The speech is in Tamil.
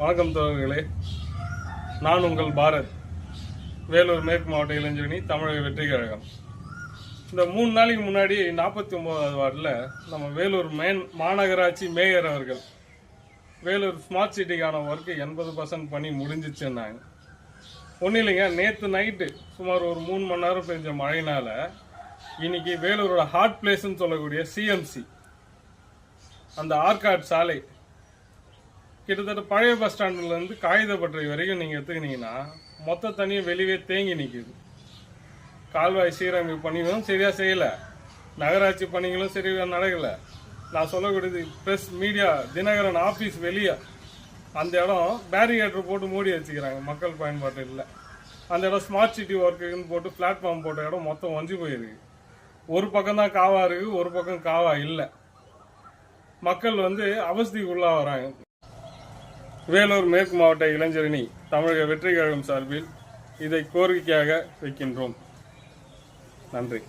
வணக்கம் தோழர்களே. நான் உங்கள் பாரத் வேலூர் மேற்கு மாவட்ட இளைஞரணி தமிழக வெற்றி கழகம். இந்த மூணு நாளைக்கு முன்னாடி நாற்பத்தி ஒம்போதாவது வார்டில் நம்ம வேலூர் மேன் மாநகராட்சி மேயர் அவர்கள் வேலூர் ஸ்மார்ட் சிட்டிக்கான ஒர்க்கு எண்பது பர்சன்ட் பண்ணி முடிஞ்சிச்சுன்னாங்க. ஒன்றும் இல்லைங்க நேற்று நைட்டு சுமார் ஒரு மூணு மணி நேரம் பெஞ்ச மழையினால் இன்னைக்கு வேலூரோட ஹாட் பிளேஸ்ன்னு சொல்லக்கூடிய சிஎம்சி அந்த ஆர்காட் சாலை கிட்டத்தட்ட பழைய பஸ் ஸ்டாண்ட்லேருந்து காகிதப்பட்டறை வரைக்கும் நீங்கள் எடுத்துக்கினீங்கன்னா மொத்த தண்ணியும் வெளியே தேங்கி நிற்கிது கால்வாய் சீரமைப்பு பணிகளும் சரியாக செய்யலை. நகராட்சி பணிகளும் சரியாக நடக்கலை. நான் சொல்லக்கூடியது ப்ரெஸ் மீடியா தினகரன் ஆஃபீஸ் வெளியே. அந்த இடம் பேரிகேட்டர் போட்டு மூடி வச்சுக்கிறாங்க மக்கள் பயன்பாட்டு இல்லை. அந்த இடம் ஸ்மார்ட் சிட்டி ஒர்க்குன்னு போட்டு பிளாட்ஃபார்ம் போட்ட இடம் மொத்தம் ஒஞ்சி போயிருக்கு. ஒரு பக்கம் தான் காவா இருக்குது ஒரு பக்கம் காவா இல்லை. மக்கள் வந்து அவஸ்தைக்கு உள்ளாகிறாங்க வேலூர் மேற்கு மாவட்ட இளைஞரணி தமிழக வெற்றி கழகம் சார்பில் இதை கோரிக்கையாக வைக்கின்றோம். நன்றி.